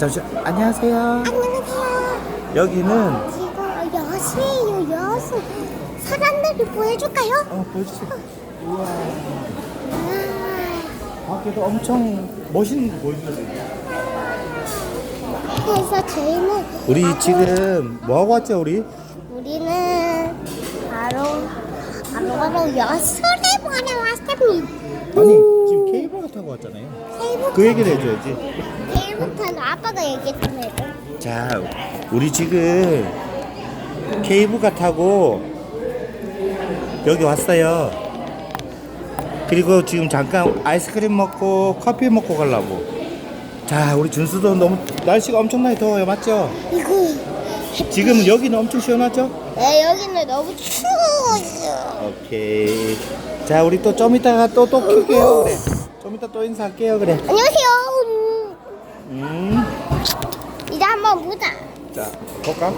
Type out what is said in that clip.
잠시 안녕하세요. 안녕하세요. 여기는 지금 여수예요, 여수. 사람들이 보여줄까요? 어 보여주세요. 우와 아, 밖에도 엄청 멋있는 거 보여주세요. 그래서 저희는 우리 바로- 지금 뭐 하고 왔죠 우리? 우리는 바로 바로 바로 여수를 보러 왔습니다. 아니 지금 케이블카 타고 왔잖아요. 케이블카 그 얘기를 해줘야지. 케이블카는 아빠가 얘기했던 애들. 자, 우리 지금 케이블카 타고 여기 왔어요. 그리고 지금 잠깐 아이스크림 먹고 커피 먹고 가려고. 자, 우리 준수도 너무 날씨가 엄청나게 더워요, 맞죠? 이거 지금 여기는 엄청 시원하죠? 네, 여기는 너무 추워요. 오케이. 자, 우리 또 좀 이따가 또 또 킬게요. 그래. 좀 이따 또 인사할게요, 그래. 안녕하세요. 음. 이제 한번 보자. 자, 볼까?